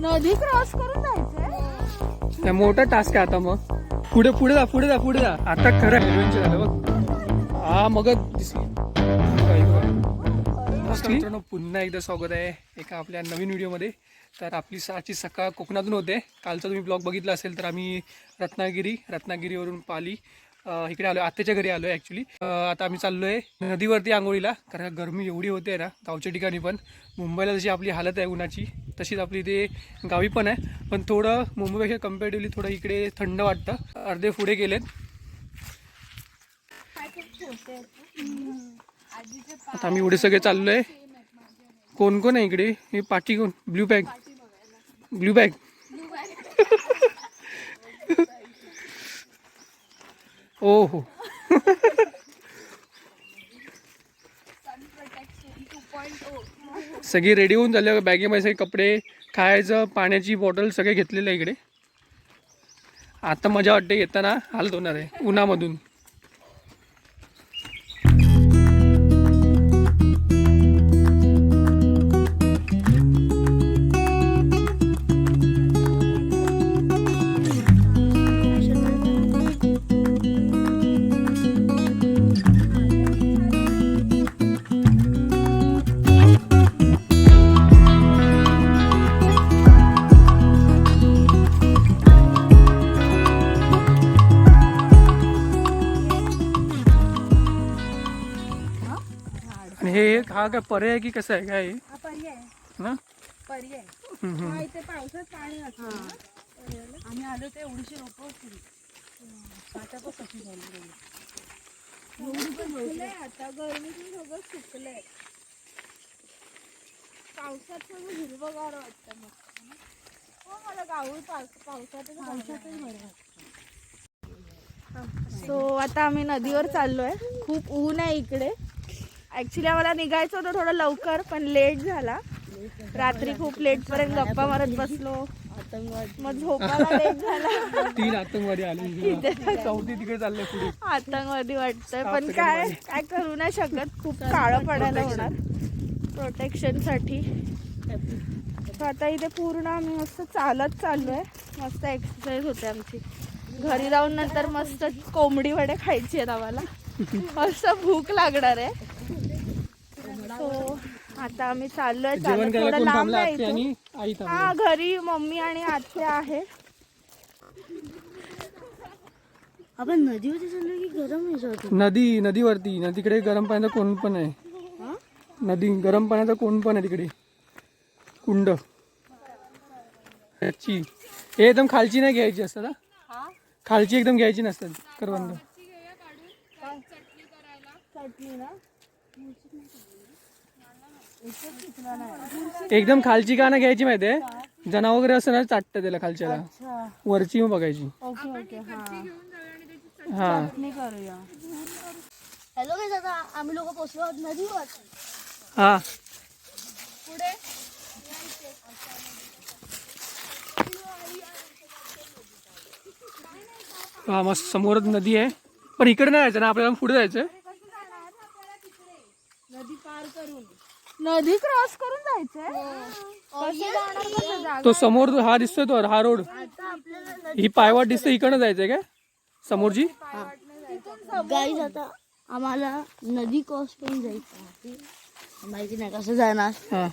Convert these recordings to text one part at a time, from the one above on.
नदी क्रॉस करून जायचंय. काय मोठा टास्क आहे आता मग. पुढे पुढे जा पुढे जा पुढे जा. आता खरं ऍडव्हेंचर झालं बघ. हा मग मित्रांनो पुन्हा एकदा स्वागत आहे एका आपल्या नवीन व्हिडिओमध्ये. तर आपली सहाची सकाळ कोकणातून होते. कालचा तुम्ही ब्लॉग बघितला असेल तर आम्ही रत्नागिरी रत्नागिरीवरून पाली इकडे आलो आत्याच्या घरी आलो आहे ॲक्च्युली आता आम्ही चाललो आहे नदीवरती आंघोळीला कारण गरमी एवढी होते ना गावच्या ठिकाणी पण. मुंबईला जशी आपली हालत आहे उन्हाची तशीच आपली इथे गावी पण आहे. पण थोडं मुंबईपेक्षा कम्पॅरेटिव्हली थोडं इकडे थंड वाटतं. अर्धे पुढे गेलेत. आता आम्ही एवढे सगळे चाललो आहे कोण कोण आहे इकडे? हे पाठी कोण? Blue bag. Blue bag. ओ हो सगळी रेडी होऊन झाले. बॅगेमध्ये सगळे कपडे खायचं पाण्याची बॉटल सगळे घेतलेलं आहे इकडे. आता मजा वाटते येताना. हाल होणार आहे. उन्हामधून. हे एक हा काय पर्याय की कसं आहे काय? हे? हा पर्याय ना? पर्याय हम्म. हा इथे पावसात पाणी असतं ना. आम्ही आलो ते एवढीशी रोप होती. आता पण कशी झाली सुकलंय आता गरमीतून सगळं सुकलंय. पावसात सगळं हिरवगार वाटतं मग. हो मला गावी पावसातच सो आता आम्ही नदीवर चाललोय. खूप ऊन आहे इकडे. ऍक्च्युली आम्हाला निघायचं होतं थोडं लवकर पण लेट झाला. रात्री खूप लेट पर्यंत गप्पा मारत बसलो. मग झोपायला लेट झाला. तीन आतंकवादी आले. चौथी तिकडे चालले पुढे. आतंकवादी वाटतंय. पण काय काय करू नाही शकत. खूप काळं पडायला होणार. प्रोटेक्शनसाठी. आता इथे पूर्ण आम्ही मस्त चालत चाललोय. मस्त एक्सरसाइज होते आमची. घरी जाऊन नंतर मस्त कोंबडी वडे खायची आहेत आम्हाला. मस्त भूक लागणार आहे. आता आम्ही चाललोय जेवण चालत करायला थोडं कोण लांब थांबलं? आहे आत्या इथून. आणि आई थांबली. हा घरी मम्मी आणि आत्या आहे. आपण नदीवरती चाललो की गरम आहे नदी नदीवरती. नदीकडे गरम पाण्याचा कोण पण आहे. नदी गरम पाण्याचा कोण पण आहे तिकडे. कुंड. ह्याची हे एकदम खालची नाही घ्यायची असतात हा? खालची एकदम घ्यायची नसतात करवंद. एकदम खालची का ना घ्यायची माहिती आहे. जनावर वगैरे असं ना चाटतं त्याला खालच्याला. वरची मग बघायची. ओके ओके हा करूया हॅलो आम्ही लोक पोचलो आहोत नदीवर हा. हा मस्त समोरच नदी आहे. पण इकडे नाही जायचं ना आपल्याला पुढे जायचं नदी पार करून. नदी क्रॉस करून जायचंय. तो समोर हा दिसतोय तो हा रोड. ही पायवाट दिसते इकडनं जायचंय काय? समोरची? गाईज आता आम्हाला नदी क्रॉस करून जायचं. माहिती नाही कसं जाणार. हा.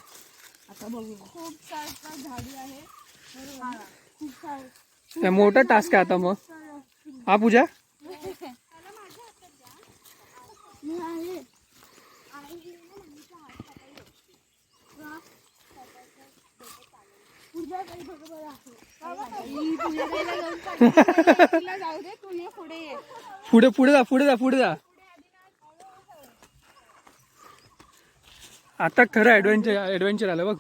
आता बघू. खूप सारखा झाडी आहे खूप सार मोठा टास्क आहे आता मग. हा पूजा मी आहे तिला जाऊ दे तू ये पुढे पुढे जा पुढे जा पुढे जा. आता खरं ऍडव्हेंचर ऍडव्हेंचर आलं बघ.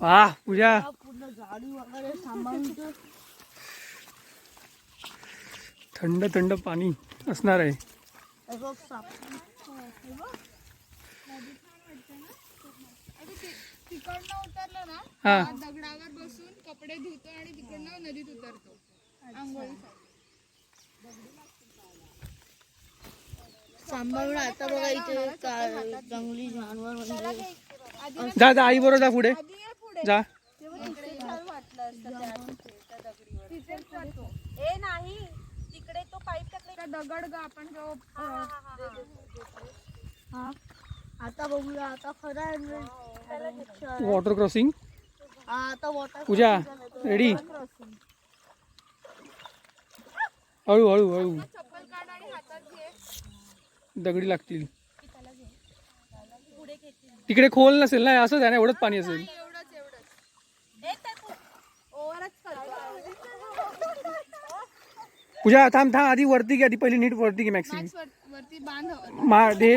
वा पूजा. थंड थंड पाणी असणार आहे हे बघ साप. तिकडनं उतरलं ना हा. दगडावर बसून कपडे धुतो आणि तिकडनं नदीत उतरतो. आंघोळीसाठी सांभाळून आता बघा इथे का- जंगली जानवर म्हणजे जा जा आई बरोबर जा पुढे. जा. ए नाही. तिकडे तो पाईप टाकले दगड ग आपण जो हा. आता बघूया आता खरा. वॉटर क्रॉसिंग आता वॉटर पूजा रेडी हळू हळू हळू. चप्पल काढ आणि हातात घे. दगडी लागतील. तिकडे खोल नसेल ना असंच आहे ना एवढंच पाणी असेल. एवढंच एवढंच. ओव्हरच पूजा थांब थांब आधी वरती घे आधी पहिली नीट वरती घे बांध मा दे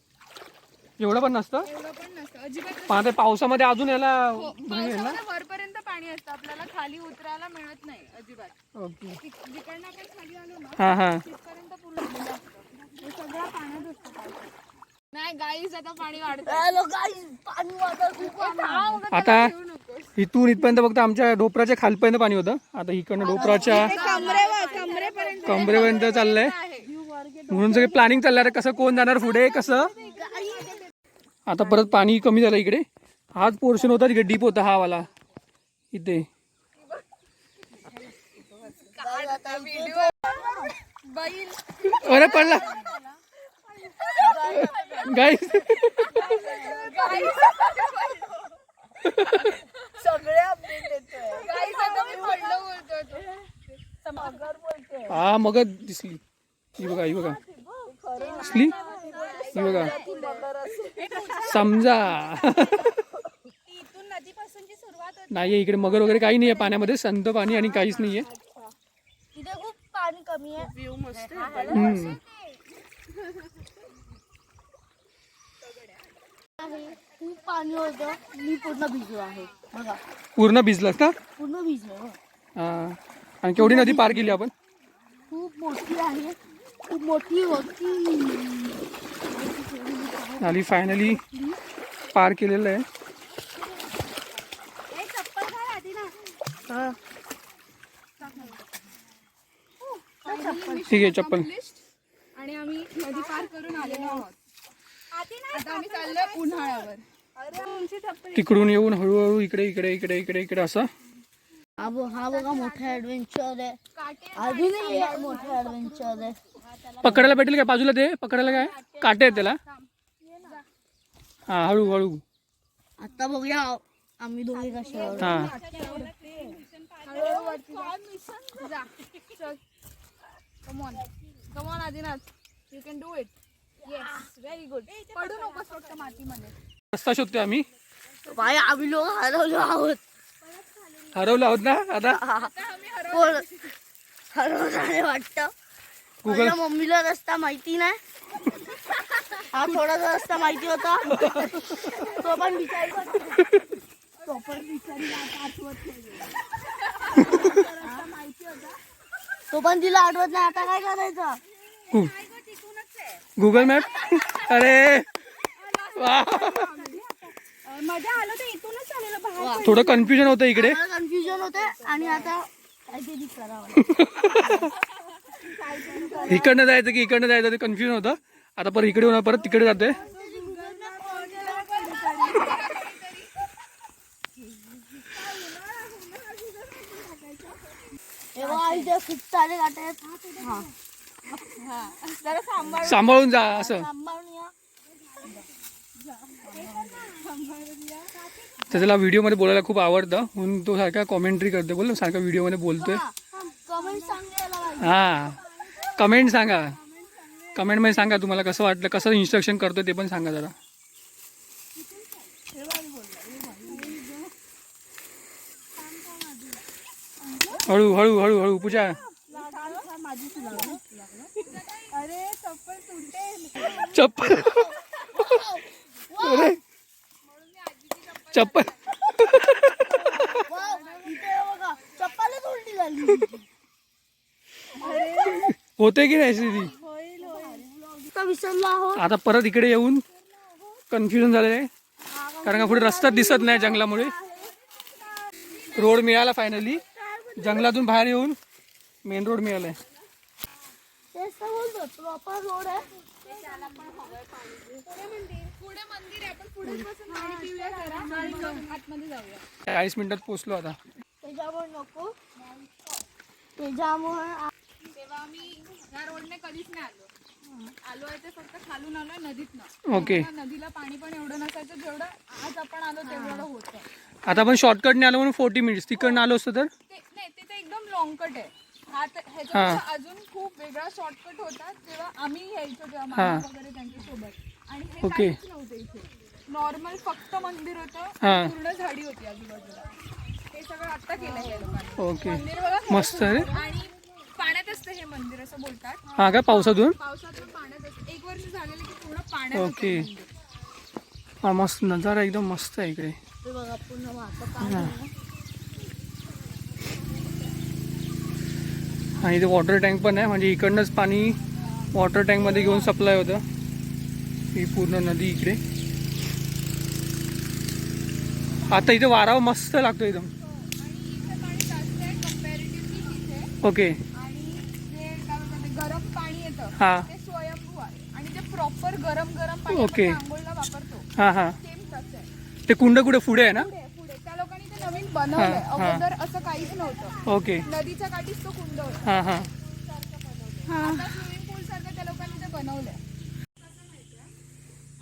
एवढं पण नसतं? एवढं पण नसतं. अजिबात नसतं. पण आता पावसामध्ये अजून याला हो, ना? पावसामध्ये वरपर्यंत पाणी असतं. आपल्याला खाली उतरायला मिळत नाही अजिबात. ओके. तिक- जिकडनं आपण खाली आलो ना हा हा. तिथपर्यंत पूर्ण भरलेलं असतं. हे सगळं पाण्यात असतं पावसात. नाही गाईज आता पाणी वाढतं. हॅलो guys, पाणी वाटत खूप आहे. आता इथून इथपर्यंत फक्त आमच्या डोपराच्या खालपर्यंत पाणी होतं. आता इकडनं डोपराच्या कमरेवर कमरेपर्यंत कमरेपर्यंत चाललंय. म्हणून सगळे प्लॅनिंग चाललंय. कसं कोण जाणार पुढे कसं? आता परत पाणी कमी झालं इकडे. हाच पोर्शन होता तिकडे डीप होता हा वाला. इथे. अरे पडला. गाई. हा मग दिसली. ही बघा. दिसली ही बघा. समजा. नाहीये इकडे मगर वगैरे काही नाहीये. पाण्यामध्ये संत पाणी आणि काहीच कमी आहे. व्ह्यू मस्त हम्म. आहे. खूप पाणी होतं मी पूर्ण भिजलो आहे. बघा. पूर्ण भिजलास का? पूर्ण भिजलो हो. हा. आणि केवढी नदी पार केली आपण? खूप मोठी आहे. खूप मोठी होती आणि फायनली पार केलेलं आहे हा. ठीक आहे चप्पल. आणि आम्ही नदी पार करून आलेलो आहोत. आता आम्ही चाललोय उन्हाळ्यावर. तिकडून येऊन हळूहळू इकडे इकडे इकडे इकडे इकडे असं. हा बघ हा बघा मोठा ऍडव्हेंचर आहे. अजूनही एक मोठा ऍडव्हेंचर आहे. पकडायला भेटेल काय बाजूला ते? पकडायला काय? काटे त्याला. हा हळू हळू. आता बघूया आम्ही दोघे कसे आहोत. हा. पडू नकोस फक्त मातीमध्ये रस्ता शोधतोय आम्ही. बाई आम्ही लोक हरवलो आहोत. हरवलो आहोत ना आता? कोण? हरवणारे वाटतं. गुगल मम्मीला रस्ता माहिती नाही. हा थोडासा रस्ता माहिती होता. तो पण विचार तो पण. तो पण तिला आठवत नाही आता काय करायचं? गु- गुगल मॅप अरे! वा! मजा आलं तर इथूनच आलेलं बाहेर. थोडं कन्फ्युजन होतं इकडे. कन्फ्युजन होते आणि आता काहीतरी करावं इकडनं जायचं की इकडनं जायचं ते कन्फ्युजन होतं. आता परत इकडे होणार परत तिकडे जाते सांभाळून जा असं. तर त्याला व्हिडिओमध्ये बोलायला खूप आवडतं. म्हणून तो सारखा कॉमेंट्री करते बोल सारखा व्हिडिओमध्ये बोलतोय. कमेंट सांगायला पाहिजे. हा. कमेंट सांगा. कमेंटमध्ये सांगा तुम्हाला कसं वाटलं कसं इन्स्ट्रक्शन करतो ते पण सांगा जरा. हळू हळू हळू हळू पूजा. चप्पल. अरे. चप्पल. झाली. होते की नाही स्थिती आता परत इकडे येऊन कन्फ्युजन झालेलं आहे. कारण का पुढे रस्ता दिसत नाही जंगलामुळे. रोड मिळाला फायनली जंगलातून बाहेर येऊन मेन रोड मिळालाय. आहे. चाळीस मिनिटात पोहोचलो आता. त्याच्यामुळे नको. त्याच्यामुळे आम्ही या रोडने कधीच नाही आलो. आलो आहे ते फक्त खालून आलो नदीतनं. ओके नदीला पाणी पण एवढं नसायचं जेवढं आज आपण आलो तेवढं होतं. आता आपण शॉर्टकटने आलो म्हणून फोर्टी मिनिट्स तिकडनं आलो असतं तर? ते नाही तिथे एकदम लॉंग कट आहे. हा ह्याच्यापेक्षा अजून खूप वेगळा शॉर्टकट होता तेव्हा आम्ही यायचो तेव्हा हा. मामा वगैरे त्यांच्यासोबत. आणि हे ओके. काहीच नव्हतं इथे. नॉर्मल फक्त मंदिर होतं हा. आणि पूर्ण झाडी होती आजूबाजूला. हे सगळं आता केलं हे लोकांनी. ओके मंदिर बघा हे मस्त आहे रे. आणि पाण्यात असतं हे मंदिर असं बोलतात. हा का? पावसातून? पावसातून पाण्यात असतं. एक वर्ष झालेलं की पूर्ण पाण्यात ओके. हे मंदिर. हा मस्त नजारा एकदम मस्त आहे इकडे. ते बघा पूर्ण वाहतं पाणी. आहे. आणि इथे वॉटर टँक पण आहे. म्हणजे इकडनंच पाणी वॉटर टँकमध्ये घेऊन सप्लाय होतं. ही पूर्ण नदी इकडे. आता इथे वारा मस्त लागतो एकदम. आणि इथे पाणी जास्त आहे comparatively तिथे. ओके आणि जे काय म्हणतात ते गरम पाणी येतं हा. ते स्वयंभू आहे. आणि ते प्रॉपर गरम गरम पाणी ओके. आपण आंघोळीला वापरतो. हां हां. सेम तसं आहे. ते कुंड कुठे? पुढे आहे ना? पुढे पुढे. त्या लोकांनी ते नवीन बनवलंय. हा, हा. अगोदर असं काहीच नव्हतं. ओके नदीच्या काठीच तो कुंड होता. हां हां. आता स्विमिंग पूल सारखं त्या लोकांनी ते बनवलंय.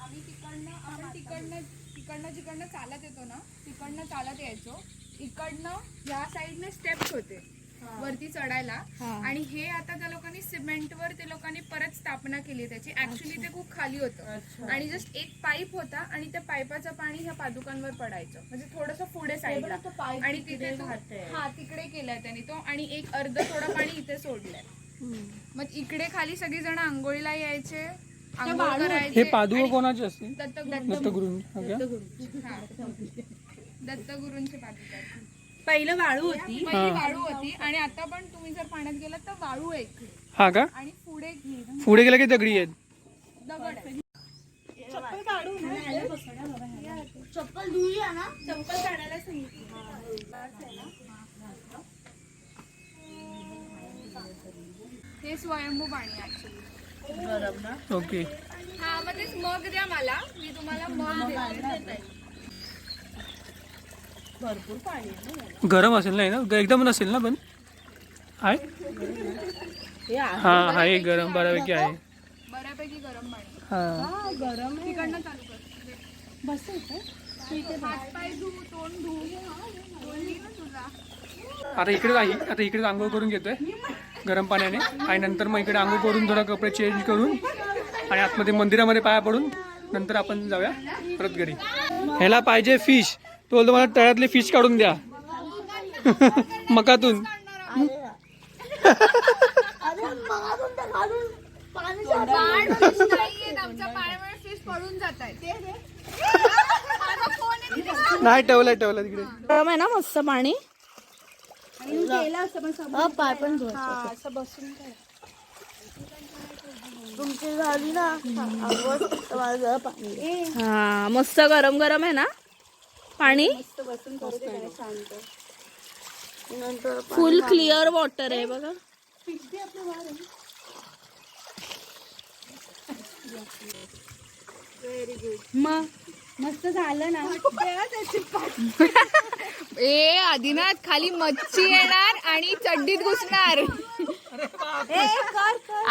आम्ही तिकडनं आपण तिकडनं तिकडनं जिकडनं चालत येतो ना तिकडनं चालत यायचो. इकडनं ह्या साईडने स्टेप्स होते. वरती चढायला. आणि हे आता त्या लोकांनी सिमेंटवर ते लोकांनी परत स्थापना केली त्याची. ऍक्च्युली ते खूप खाली होतं. आणि जस्ट एक पाईप होता आणि त्या पाईपाचं पाणी ह्या पादुकांवर पडायचं. म्हणजे थोडस पुढे साईडला आणि तिथे हा तिकडे केलाय त्यांनी तो. आणि एक अर्ध थोडं पाणी इथे सोडलंय. मग इकडे खाली सगळी जण आंघोळीला यायचे हे पादुका कोणाचे असते दत्तगुरू दत्तगुरू हा. दत्तगुरूंचे पादुका. पहिलं वाळू होती. पहिली वाळू होती आणि आता पण तुम्ही जर पाण्यात गेलात तर वाळू आहे इकडे. हा का? आणि पुढे पुढे गेलं की दगडी आहेत? दगड आहे. चप्पल धुई आहे ना. चप्पल काढायला सांगितली. हे स्वयंभू पाणी ओके. हा मग तेच मग द्या मला. मी तुम्हाला मग देते. भरपूर पाणी आहे ना गरम असेल नाही ना? एकदम नसेल ना पण? आहे? हे आहे. हा आहे गरम बऱ्यापैकी आहे. बऱ्यापैकी गरम पाणी. हा. हा, गरम आहे. तिकडनं चालू कर. बस इथे. हात पाय धू तोंड धू. बोलली ना तुला. आता इकडे आहे आता इकडे आंघोळ करून घेतोय. गरम पाण्याने. आणि नंतर मग इकडे आंघोळ करून थोडा कपडे चेंज करून आणि आतमध्ये मंदिरामध्ये पाया पडून नंतर आपण जाऊया परत घरी. ह्याला पाहिजे फिश तो बोलतो मला तळ्यातले फिश काढून द्या. मकातून. नाही ठेवलं ठेवलं तिकडे. गरम आहे ना मस्त पाणी? हा, पाय पण धुवायचे. तुमची झाली ना. हा मस्त गरम गरम आहे ना? पाणी? फुल क्लिअर वॉटर आहे बघा. मग मस्त झालं ना? ए आदिनाथ खाली मच्छी येणार आणि चड्डीत घुसणार.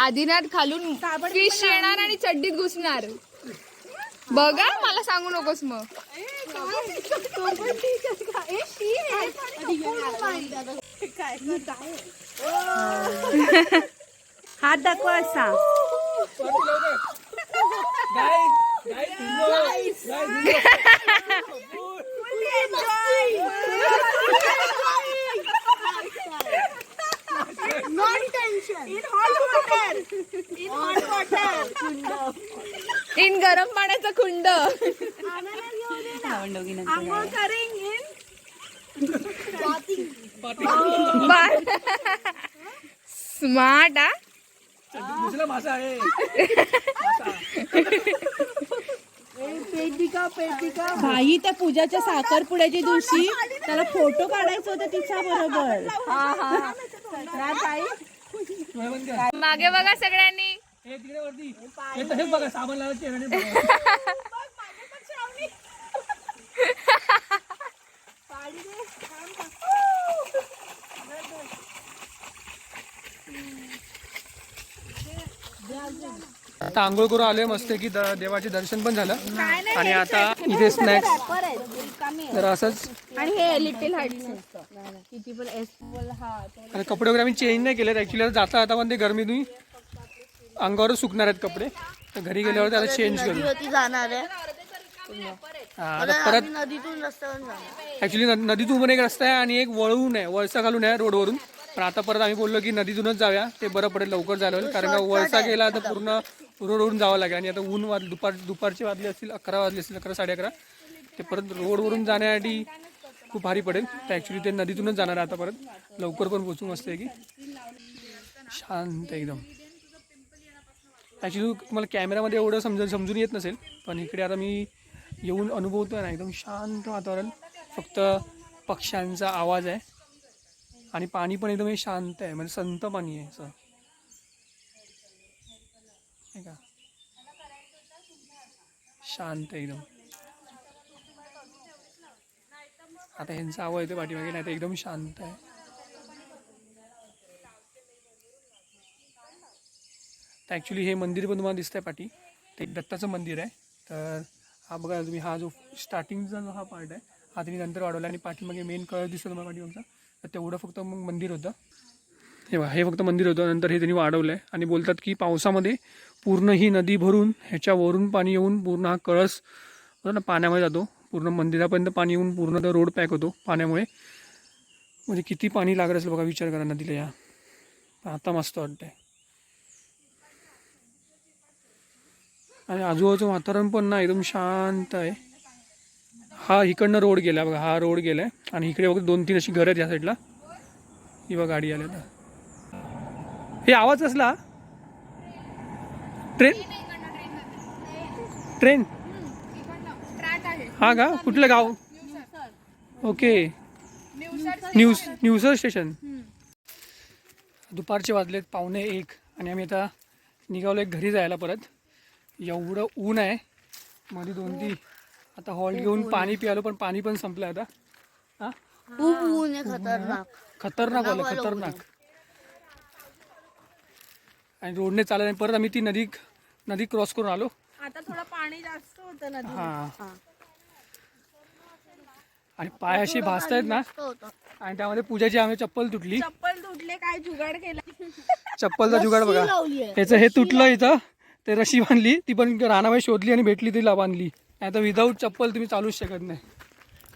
आदिनाथ खालून फिश येणार आणि चड्डीत घुसणार. बघा मला सांगू नकोस मग. हात दाखवा असा. इन गरम पाण्याचा स्मार्ट हा. दुसरा मासा आहे. बाई त्या पूजाच्या साखरपुड्याच्या दिवशी त्याला फोटो काढायचा होता तिच्या बरोबर. मागे बघा सगळ्यांनी. हे तिकडे वरती. हे तसेच बघा साबण बघा. आता आंघोळ करून आलोय मस्त की देवाचे दर्शन पण झालं. आणि आता इथे स्नॅक्स तर असंच. आणि हे लिटिल हार्ट किती पण एस आणि कपडे वगैरे आम्ही चेंज नाही केलेत. ऍक्च्युली जाता आता पण ते गरमीतून अंगावरच सुकणार आहेत कपडे. तर घरी गेल्यावर त्याला चेंज करू. जाणार आहे आता परत नदीतून नदीतून पण एक रस्ता आहे आणि एक वळून आहे वळसा घालून आहे रोडवरून. पण आता परत आम्ही बोललो की नदीतूनच जाऊया. ते बरं पडेल लवकर जायला कारण का वळसा गेला तर पूर्ण रोडवरून जावं लागेल. आणि आता ऊन वाज दुपार दुपारचे वाजले असतील अकरा वाजले असतील अकरा साडे अकरा. ते परत रोडवरून जाण्यासाठी खूप भारी पडेल. तर ॲक्च्युली ते नदीतूनच जाणार आहे आता परत. लवकर पण पोचू मस्त आहे की शांत एकदम. ॲक्च्युली मला कॅमेऱ्यामध्ये एवढं समज समजून येत नसेल पण इकडे आता मी येऊन अनुभवतोय ना एकदम शांत वातावरण फक्त पक्ष्यांचा आवाज आहे. आणि पाणी पण एकदम हे शांत आहे म्हणजे संत पाणी आहे असं. नाही का? शांत आहे एकदम. आता ह्यांचा आवाज येतो पाठीमागे नाही तर एकदम शांत आहे. तर ॲक्च्युली हे मंदिर पण तुम्हाला दिसतंय पाठी. ते दत्ताचं मंदिर आहे. तर हा बघा तुम्ही हा जो स्टार्टिंगचा जो हा पार्ट आहे हा तुम्ही नंतर वाढवला आणि पाठीमागे मेन कळस दिसतो तुम्हाला पाठीमागचा. तर तेवढं फक्त मग मंदिर होतं. हे बघा हे फक्त मंदिर होतं. नंतर हे त्यांनी वाढवलं आहे आणि बोलतात की पावसामध्ये पूर्ण ही नदी भरून ह्याच्यावरून पाणी येऊन पूर्ण हा कळस होतो ना पाण्यामध्ये जातो. पूर्ण मंदिरापर्यंत पाणी येऊन पूर्ण तर रोड पॅक होतो पाण्यामुळे. म्हणजे किती पाणी लागत असेल बघा विचार करा नदीला या. आता मस्त वाटतंय. आणि आजूबाजूचं वातावरण पण ना एकदम शांत आहे. हा इकडनं रोड गेला बघा हा रोड गेला आहे आणि इकडे बघा दोन तीन अशी घरं आहेत या साईडला. किंवा गाडी आली आता. हे आवाज असला ट्रेन? ट्रेन? हा का? कुठलं गाव? ओके. न्यूज न्यूसर स्टेशन. दुपारचे वाजलेत पावणे एक. आणि आम्ही आता निघालो एक घरी जायला परत. एवढं ऊन आहे. मध्ये दोन ती आता हॉल घेऊन पाणी पियालो पण पाणी पण संपलं आता. हा? खूप ऊन आहे खतरनाक. खतरनाक वालं खतरनाक आणि रोडने चालत नाही परत आम्ही ती नदी नदी क्रॉस करून आलो. आता थोडं पाणी जास्त होतं नदी हा. आणि पाय असे भासतायत ना. मस्त होतं. आणि त्यामध्ये पूजाची आम्ही चप्पल तुटली. चप्पल तुटले काय जुगाड केला. चप्पलचा जुगाड बघा. त्याचं हे तुटलं इथं. ते रशी बांधली ती पण रानाबाई शोधली आणि भेटली तिला बांधली. नाही तर विदाऊट चप्पल तुम्ही चालूच शकत नाही.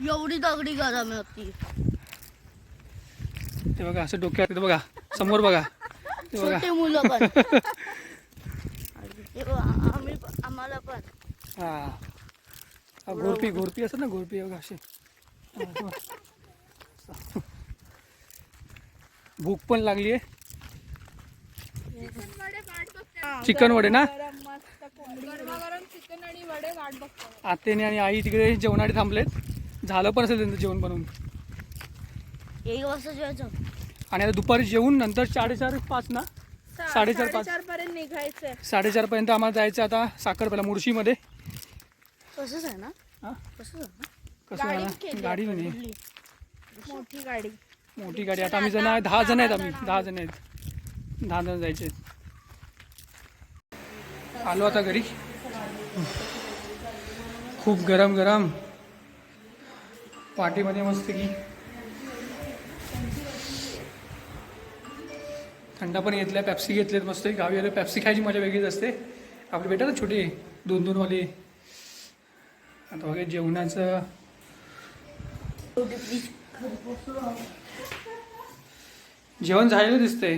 एवढी दगडी गरम होती. ते बघा असं डोक्यात येतं बघा समोर बघा. ते बघा. आम्हाला पण. हा. घोरपी घोरपी असत ना घोरपी बघा बघा. भूक पण लागली आहे चिकन वडे ना? गरमागरम चिकन आणि आई तिकडे जेवणासाठी थांबलेत. झालं पण असेल त्यांचं जेवण बनवून. एक वाजता जेवायचं आणि आता दुपारी जेवून नंतर साडेचार पाच ना? साडेचार पाच. चार पर्यंत निघायचंय. साडेचार पर्यंत आम्हाला जायचं आता साखरपेला मुळशीमध्ये तसंच आहे ना? हा? तसंच आहे ना? कसं? गाडी नाही मोठी गाडी. मोठी गाडी. आता आम्ही जण आहे दहा जण आहेत आम्ही. दहा जण आहेत. दहा जण जायचे आहेत. आलो आता घरी. खूप गरम गरम. पाठीमध्ये मस्त की थंडा पण घेतलाय पॅप्सी घेतलेत मस्त. गावी आलो पॅप्सी खायची मजा वेगळीच असते. आपले भेटा ना छोटे दोन दोन वाले आता बघा जेवणाचं. जेवण झालेलं दिसतंय.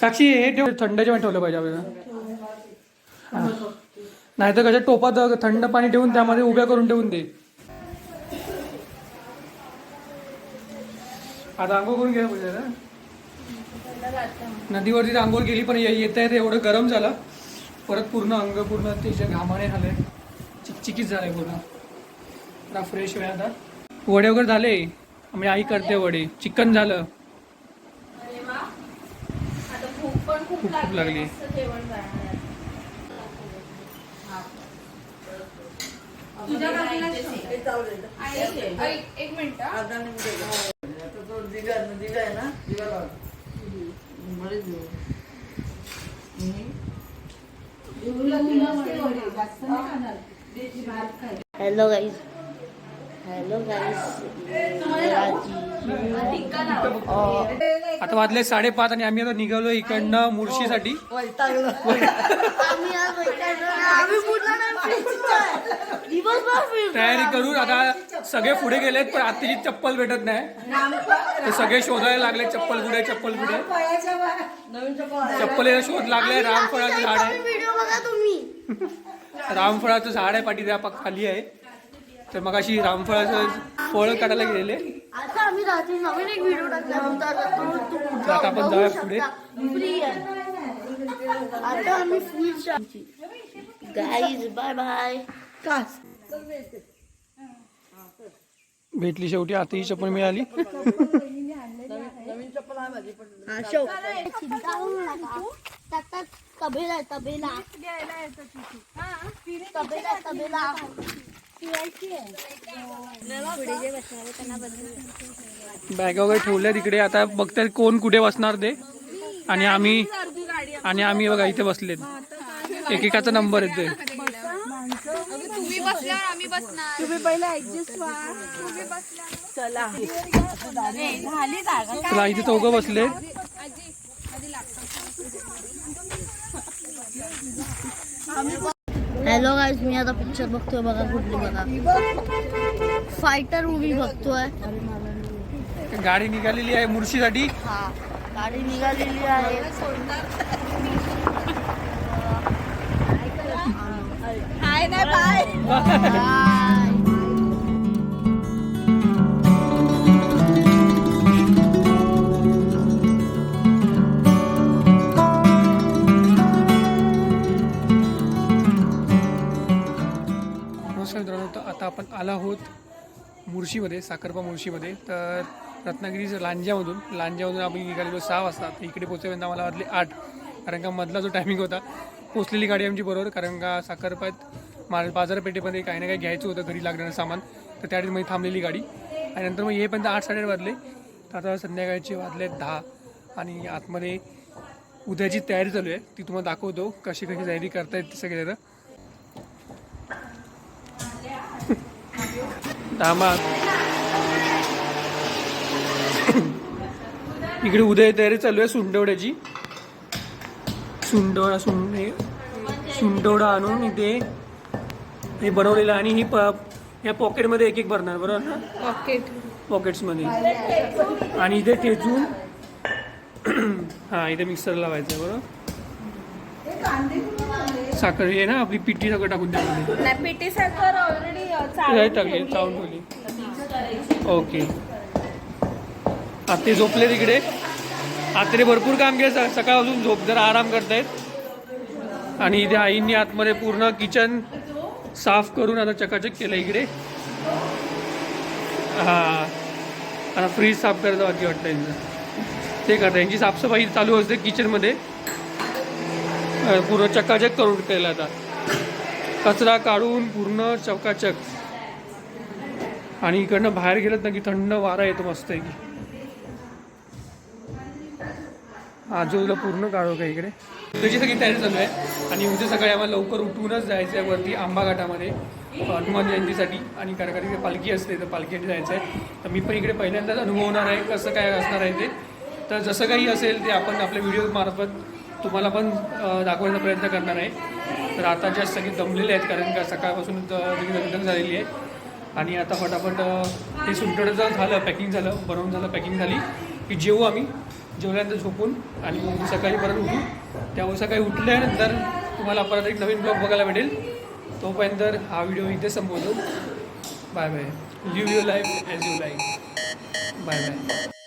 साक्षी हे ठेव. थंड जेवण ठेवलं पाहिजे आपल्याला. नाही तर कशा टोपात थंड पाणी ठेवून त्यामध्ये उभ्या करून ठेवून दे. आता आंघोळ करून घ्या म्हणजे नदीवरती तर आंघोळ केली पण येत आहे एवढं गरम झालं. परत पूर्ण अंग पूर्ण त्याच्या घामाने झाले चिकचिकीत झालंय पूर्ण. आता फ्रेश होईल आता. वडे वगैरे झाले. म्हणजे आई करते वडे. चिकन झालं अरे वा आता भूक पण खूप खूप लागली. लागली. मस्त जेवण जाणार आहे. तुझ्या बाजूला आहे ते. ऐक- एक मिनिट हा. हॅलो गाईज हॅलो आता वाजले साडेपाच आणि आम्ही आता निघालो इकडनं मुर्शीसाठी. तयारी करून आता सगळे पुढे गेलेत पण आत्ताची चप्पल भेटत नाही ते सगळे शोधायला लागले चप्पल कुठे चप्पल कुठे चप्पल शोध लागले रामफळाचं झाड आहे रामफळाचं झाड आहे पाठी त्या खाली आहे तर मग अशी रामफळाचं फळ काढायला गेलेले. आता आम्ही रात्री नवीन एक व्हिडिओ टाकला होता तर तो तू तर आता आपण जाऊया. पुढे. फ्री आहे. आता आम्ही full guys bye bye Kaas भेटली शेवटी आता ही चप्पल मिळाली तबेला आहे तबेला. तबेला तबेला. बॅग वगैरे ठेवल्या तिकडे आता बघतात कोण कुठे बसणार ते. आणि आम्ही आणि आम्ही बघा इथे बसलेत. एकेकाचा नंबर येते तुम्ही चला इथे चौघं बसले हॅलो गाईज मी आता पिक्चर बघतोय बघा कुठली बघा. फायटर मूवी बघतोय. गाडी निघालेली आहे मुर्शीसाठी. हा गाडी निघालेली आहे. हाय नाही बाय. नमस्कार मित्रांनो तर आता आपण आलो आहोत मुर्शीमध्ये साखरपा मुर्शीमध्ये तर रत्नागिरीचं लांज्यामधून लांज्यामधून आपण निघालेलो सहा वाजता. तर इकडे पोहोचेपर्यंत आम्हाला वाटले आठ कारण का मधला जो टायमिंग होता पोचलेली गाडी आमची बरोबर कारण का साखरपात माल बाजारपेठेमध्ये काही ना काही घ्यायचं होतं घरी लागणारं सामान. तर त्या मध्ये म्हणजे थांबलेली गाडी. आणि नंतर मग येईपर्यंत आठ साडेआठ वाजले. तर आता संध्याकाळचे वाजले दहा. आणि आतमध्ये उद्याची तयारी चालू आहे. ती तुम्हाला दाखवतो कशी कशी तयारी करतायत ते थांबा इकडे उद्या तयारी चालू आहे सुंडवड्याची. सुंडवडा सुंड हे सुंडवडा आणून इथे हे बनवलेलं आणि ही प या पॉकेटमध्ये एक एक भरणार बरोबर ना? पॉकेट. पॉकेट्समध्ये. आणि इथे ठेचून हां इथे मिक्सर लावायचं बरोबर? साखर हे ना आपली पिठी सगळं टाकून नाही पिटी साखर ऑलरेडी टाकली चावून ठेवली. ओके. आते झोपले तिकडे. आत्रे भरपूर काम केलं. स- सकाळपासून झोप जरा आराम करतायत. आणि इथे आईंनी आतमध्ये पूर्ण किचन साफ करून आता चकाचक केलं इकडे. हा. आता फ्रीज साफ करायचं बाकी वाटतं यांचं ते करता यांची साफसफाई चालू असते किचनमध्ये. पूर्ण चकाचक करून केलं आता. कचरा काढून पूर्ण चकाचक. आणि इकडनं बाहेर गेलं ना की थंड वारा येतो मस्त आहे की आजूबाजूला पूर्ण काढू का इकडे? त्याची सगळी तयारी चालू आहे. आणि उद्या सकाळी आम्हाला लवकर उठूनच जायचं आहे वरती आंबा घाटामध्ये हनुमान जयंतीसाठी. आणि कारण पालखी असते तर पालखीसाठी जायचं आहे. तर मी पण इकडे पहिल्यांदाच अनुभवणार आहे कसं काय असणार आहे ते. तर जसं काही असेल ते आपण आपल्या व्हिडिओ मार्फत तुम्हाला पण दाखवण्याचा प्रयत्न करणार आहे. तर आता जास्त सगळे दमलेले आहेत कारण का सकाळपासून दगदग झालेली आहे. आणि आता फटाफट हे सुंटडचं झालं पॅकिंग झालं बनवून झालं पॅकिंग झाली की जेवू आम्ही जेवल्यानंतर झोपून आणि मग सकाळी परत उठू. त्यामुळे सकाळी उठल्यानंतर तुम्हाला परत एक नवीन ब्लॉग बघायला भेटेल. तोपर्यंत हा व्हिडिओ इथे संपवतो. Bye bye live your life as you life bye bye